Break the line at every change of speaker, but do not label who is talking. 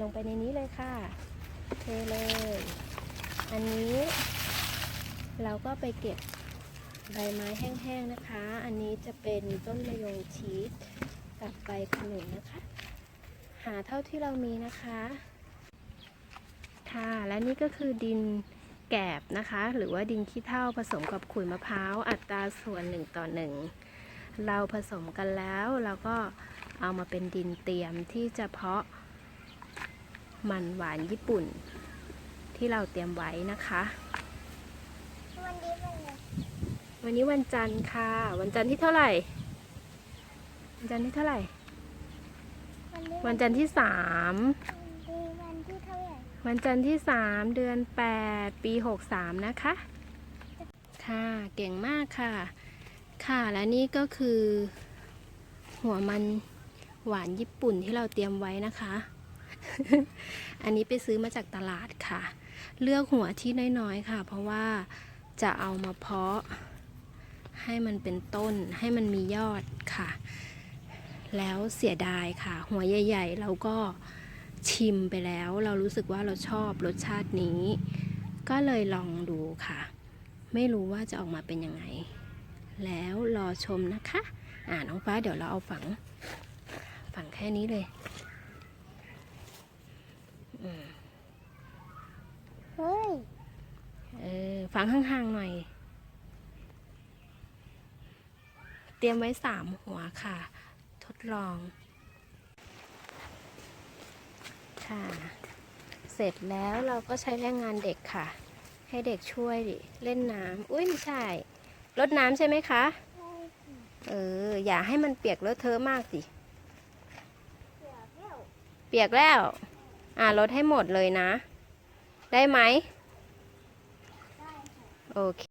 ลงไปในนี้เลยค่ะ เทเลย อันนี้ เราก็ไปเก็บใบไม้แห้งๆนะคะ อันนี้จะเป็นต้นมะยงชีสกับใบขนุนนะคะ หาเท่าที่เรามีนะคะ ค่ะและนี่ก็คือดินแกบนะคะ หรือว่าดินขี้เถ้าผสมกับขุยมะพร้าวอัตราส่วนหนึ่งต่อหนึ่งเราผสมกันแล้วเราก็เอามาเป็นดินเตรียมที่จะเพาะ มันหวานญี่ปุ่น ที่เราเตรียมไว้นะคะ
วันนี้เป็นไง
วันนี้วันจันทร์ค่ะ วันจันทร์ที่เท่าไหร่ วันจันทร์ที่เท่าไหร่
วันนี้
วันจันทร์ที่สาม
วันนี้วันที่เท่าไหร่
วันจันทร์ที่สามเดือนแปดปีหกสามนะคะ ค่ะเก่งมากค่ะ ค่ะและนี่ก็คือ หัวมันหวานญี่ปุ่นที่เราเตรียมไว้นะคะ อันนี้ไปซื้อมาจากตลาดค่ะ เลือกหัวที่น้อยๆค่ะ เพราะว่าจะเอามาเพาะ ให้มันเป็นต้นให้มันมียอดค่ะ แล้วเสียดายค่ะ หัวใหญ่ ๆ เราก็ชิมไปแล้ว เรารู้สึกว่าเราชอบรสชาตินี้ ก็เลยลองดูค่ะ ไม่รู้ว่าจะออกมาเป็นยังไง แล้วรอชมนะคะ อ่าน้องฟ้าเดี๋ยวเราเอาฝัง ฝังแค่นี้เลยอืม
เฮ้ย
เออ ฝังห่างๆหน่อย เตรียมไว้สามหัวค่ะ ทดลอง ค่ะ เสร็จแล้วเราก็ใช้แรงงานเด็กค่ะ ให้เด็กช่วยเล่นน้ำอุ้ยไม่ใช่รดน้ำใช่ไหมคะ เออ อย่าให้มันเปียกเลอะเทอะมากสิ
เปียว
เปียกแล้ว อ่าลดให้หมดเลยนะ ได้ไหม Okay.